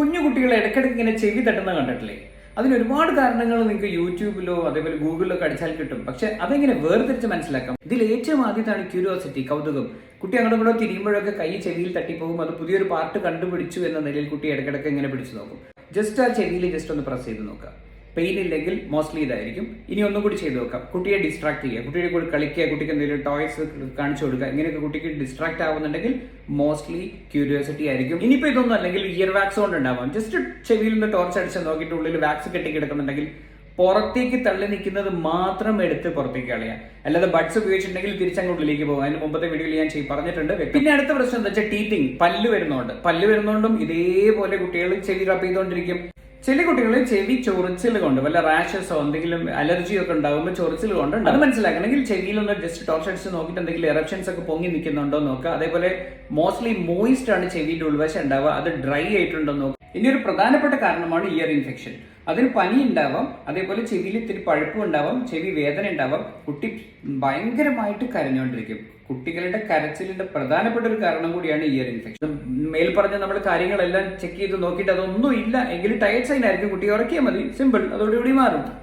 കുഞ്ഞു കുട്ടികൾ ഇടയ്ക്കിടയ്ക്ക് ഇങ്ങനെ ചെവി തട്ടുന്ന കണ്ടിട്ടില്ലേ? അതിന് ഒരുപാട് കാരണങ്ങൾ നിങ്ങൾക്ക് യൂട്യൂബിലോ അതേപോലെ ഗൂഗിളിലോ ഒക്കെ അടിച്ചാൽ കിട്ടും. പക്ഷെ അതെങ്ങനെ വേർതിരിച്ച് മനസ്സിലാക്കാം? ഇതിൽ ഏറ്റവും ആദ്യത്താണ് ക്യൂരിയോസിറ്റി കൗതുകം. കുട്ടി അങ്ങോട്ട് കൂടെ തിരിയുമ്പോഴൊക്കെ കൈ ചെവിയിൽ തട്ടിപ്പോകും. അത് പുതിയൊരു പാർട്ട് കണ്ടുപിടിച്ചു എന്ന നിലയിൽ കുട്ടി ഇടയ്ക്കിടയ്ക്ക് ഇങ്ങനെ പിടിച്ചു നോക്കും. ജസ്റ്റ് ആ ചെവിയിൽ ജസ്റ്റ് ഒന്ന് പ്രസ് ചെയ്ത് നോക്കുക. പെയിൻ ഇല്ലെങ്കിൽ മോസ്റ്റ്ലി ഇതായിരിക്കും. ഇനി ഒന്നും കൂടി ചെയ്ത് നോക്കാം. കുട്ടിയെ ഡിസ്ട്രാക്ട് ചെയ്യുക. കുട്ടിയുടെ കൂടെ കളിക്കുക കുട്ടിക്ക് എന്തെങ്കിലും ടോയ്സ് കാണിച്ചു കൊടുക്കുക ഇങ്ങനെയൊക്കെ കുട്ടിക്ക് ഡിസ്ട്രാക്ട് ആവുന്നുണ്ടെങ്കിൽ മോസ്റ്റ്ലി ക്യൂരിയോസിറ്റി ആയിരിക്കും. ഇനിയിപ്പോൾ ഇതൊന്നും അല്ലെങ്കിൽ ഇയർ വാക്സ് കൊണ്ട് ഉണ്ടാവാം. ജസ്റ്റ് ചെവിയിൽ നിന്ന് ടോർച്ച് അടിച്ച് നോക്കിയിട്ട് ഉള്ളിൽ വാക്സ് കെട്ടി കിടക്കുന്നുണ്ടെങ്കിൽ പുറത്തേക്ക് തള്ളി നിൽക്കുന്നത് മാത്രം എടുത്ത് പുറത്തേക്ക് കളയാം അല്ലാതെ ബഡ്സ് ഉപയോഗിച്ചിട്ടുണ്ടെങ്കിൽ തിരിച്ചങ്ങോട്ടിലേക്ക് പോകും. അതിന് മുമ്പത്തെ വീഡിയോയിൽ ഞാൻ ചെയ്ത് പറഞ്ഞിട്ടുണ്ട് പിന്നെ അടുത്ത പ്രശ്നം എന്താ വെച്ചാൽ ടീത്തിങ് പല്ല് വരുന്നോണ്ട്. പല്ല് വരുന്നോണ്ടും ഇതേപോലെ കുട്ടികൾ ചെവി റബ് ചെയ്തുകൊണ്ടിരിക്കും ചില കുട്ടികൾ ചെവി ചൊറിച്ചിൽ കൊണ്ട് വല്ല റാഷസോ എന്തെങ്കിലും അലർജിയോ ഒക്കെ ഉണ്ടാകുമ്പോൾ ചൊറിച്ചിൽ കൊണ്ട് അത് മനസ്സിലാക്കണമെങ്കിൽ ചെവിയിലൊന്ന് ജസ്റ്റ് ടോർച്ച് അടിച്ച് നോക്കിയിട്ട് എന്തെങ്കിലും എറപ്ഷൻസ് ഒക്കെ പൊങ്ങി നിൽക്കുന്നുണ്ടോ നോക്കുക. അതേപോലെ മോസ്റ്റ്ലി മോയിസ്റ്റ് ആണ് ചെവിയുടെ ഉൾവശം ഉണ്ടാവുക. അത് ഡ്രൈ ആയിട്ടുണ്ടോ നോക്കുക. ഇനി ഒരു പ്രധാനപ്പെട്ട കാരണമാണ് ഇയർ ഇൻഫെക്ഷൻ അതിന് പനി ഉണ്ടാവാം. അതേപോലെ ചെവിയിൽ ഇത്തിരി പഴുപ്പും ഉണ്ടാവാം. ചെവി വേദന ഉണ്ടാവാം. കുട്ടി ഭയങ്കരമായിട്ട് കരഞ്ഞുകൊണ്ടിരിക്കും കുട്ടികളുടെ കരച്ചിലിന്റെ പ്രധാനപ്പെട്ട ഒരു കാരണം കൂടിയാണ് ഇയർ ഇൻഫെക്ഷൻ മേൽ പറഞ്ഞ നമ്മൾ കാര്യങ്ങളെല്ലാം ചെക്ക് ചെയ്ത് നോക്കിയിട്ട് അതൊന്നും ഇല്ല. എങ്കിൽ ടയർ സൈൻ ആയിരിക്കും. കുട്ടി ഉറക്കിയാൽ മതി. സിമ്പിൾ അതോടുകൂടി മാറും.